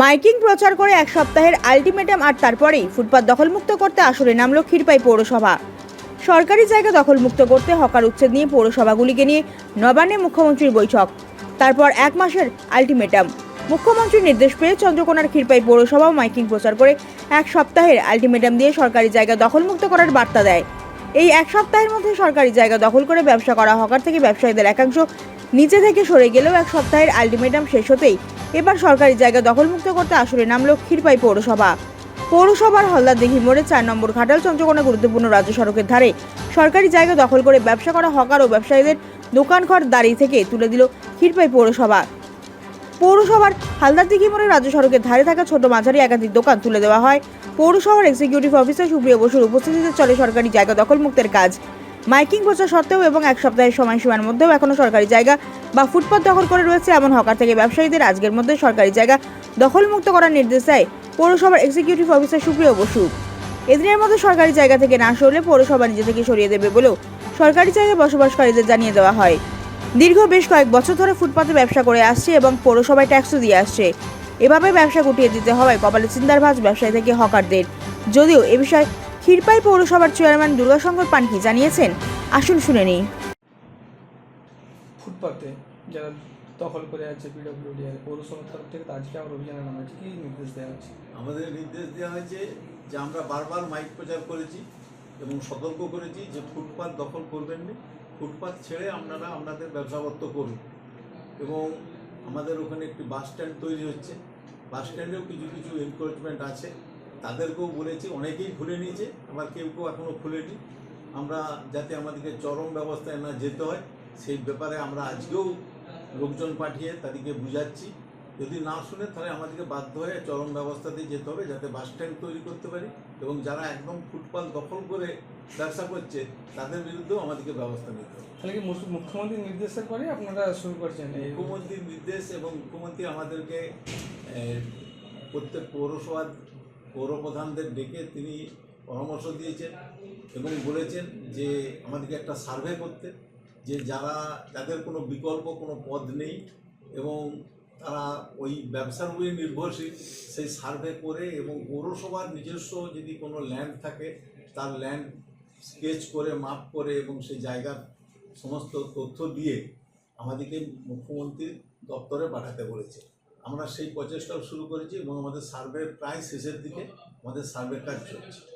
Miking প্রচার করে এক সপ্তাহের আলটিমেটাম আর তারপরেই ফুটপাত দখলমুক্ত করতে আসলে নামল ক্ষীরপাই পৌরসভা। সরকারি জায়গা দখলমুক্ত করতে হকার উচ্ছেদ নিয়ে পৌরসভাগুলিকে নিয়ে নবান্নে মুখ্যমন্ত্রীর বৈঠক। তারপর এক মাসের আলটিমেটাম। মুখ্যমন্ত্রীর নির্দেশ পেয়ে চন্দ্রকোনার ক্ষীরপাই পৌরসভাও মাইকিং প্রচার করে এক সপ্তাহের আলটিমেটাম দিয়ে সরকারি জায়গা দখলমুক্ত করার বার্তা দেয়। এই এক সপ্তাহের মধ্যে সরকারি জায়গা দখল করে ব্যবসা করা হকার থেকে ব্যবসায়ীদের একাংশ নিচে থেকে সরে গেলেও এক সপ্তাহের আলটিমেটাম শেষ হতেই এবার সরকারি জায়গা দখলমুক্ত করতে আসরে নামল ক্ষীরপাই পৌরসভা। পৌরসভার হলদার দিঘি মোড়ে চার নম্বর ঘাটাল চন্দ্রকোনা গুরুত্বপূর্ণ রাজ্য সড়কের ধারে সরকারি জায়গা দখল করে ব্যবসা করা হকার ও ব্যবসায়ীদের দোকানঘর দাঁড়িয়ে থেকে তুলে দিল ক্ষীরপাই পৌরসভা। পৌরসভার হালদার দিঘি মোড়ে রাজ্য সড়কের ধারে থাকা ছোট মাঝারি একাধিক দোকান তুলে দেওয়া হয়। পৌরসভার এক্সিকিউটিভ অফিসার সুপ্রিয় বসুর উপস্থিতিতে চলে সরকারি জায়গা দখল মুক্তের কাজ। মাইকিং প্রচার সত্ত্বেও এবং এক সপ্তাহের সময়সীমার মধ্যেও এখনও সরকারি জায়গা বা ফুটপাত দখল করে রয়েছে এমন হকার থেকে ব্যবসায়ীদের। আজকের মধ্যে সরকারি জায়গা দখলমুক্ত করার নির্দেশ দেয় পৌরসভার এক্সিকিউটিভ অফিসার সুপ্রিয় বসু। এদিনের মধ্যে সরকারি জায়গা থেকে না সরলে পৌরসভা নিজে থেকে সরিয়ে দেবে বলেও সরকারি জায়গায় বসবাসকারীদের জানিয়ে দেওয়া হয়। দীর্ঘ বেশ কয়েক বছর ধরে ফুটপাতে ব্যবসা করে আসছে এবং পৌরসভায় ট্যাক্সও দিয়ে আসছে। এভাবে ব্যবসা গুটিয়ে দিতে হওয়ায় কপালে চিন্তার ভাঁজ ব্যবসায়ী থেকে হকারদের। যদিও এ বিষয়ে ক্ষীরপাই পৌরসভার চেয়ারম্যান দুর্গাশঙ্কর পানকি জানিয়েছেন আসুন শুনে নিই। ফুটপাতে যারা দখল করে আছে পিডব্লিউডি আর পৌরসভার তরফ থেকে আজকে আমার অভিযানের নাম আছে। কি নির্দেশ দেওয়া হচ্ছে? আমাদের নির্দেশ দেওয়া হয়েছে যে আমরা বারবার মাইক প্রচার করেছি এবং সতর্ক করেছি যে ফুটপাত দখল করবেন না। ফুটপাত ছেড়ে আপনারা আপনাদের ব্যবসাপত্র করুন। এবং আমাদের ওখানে একটি বাস স্ট্যান্ড তৈরি হচ্ছে। বাস স্ট্যান্ডেও কিছু কিছু এনক্রোচমেন্ট আছে। তাদেরকেও বলেছি অনেকেই খুলে নিয়েছে আবার কেউ কেউ এখনও খুলেনি। আমরা যাতে আমাদেরকে চরম ব্যবস্থায় না যেতে হয় সেই ব্যাপারে আমরা আজকেও লোকজন পাঠিয়ে তাদেরকে বুঝাচ্ছি। যদি না শুনে তাহলে আমাদেরকে বাধ্য হয়ে চরম ব্যবস্থাতেই যেতে হবে যাতে বাস স্ট্যান্ড তৈরি করতে পারি এবং যারা একদম ফুটপাত দখল করে ব্যবসা করছে তাদের বিরুদ্ধেও আমাদেরকে ব্যবস্থা নিতে হবে। তাহলে কি মুখ্যমন্ত্রীর নির্দেশের পরে আপনারা শুরু করছেন মুখ্যমন্ত্রীর নির্দেশ এবং মুখ্যমন্ত্রী আমাদেরকে প্রত্যেক পৌরসভার পৌরপ্রধানদের ডেকে তিনি পরামর্শ দিয়েছেন এবং বলেছেন যে আমাদেরকে একটা সার্ভে করতে, যে যারা, যাদের কোনো বিকল্প, কোনো পদ নেই এবং তারা ওই ব্যবসার উপরে নির্ভরশীল, সেই সার্ভে করে এবং পৌরসভার নিজস্ব যদি কোনো ল্যান্ড থাকে, তার ল্যান্ড স্কেচ করে, মাপ করে এবং সেই জায়গার সমস্ত তথ্য দিয়ে আমাদেরকে মুখ্যমন্ত্রীর দপ্তরে পাঠাতে বলেছে। আমরা সেই প্রচেষ্টাও শুরু করেছি এবং আমাদের সার্ভে প্রায় শেষের দিকে আমাদের সার্ভে কাজ চলছে।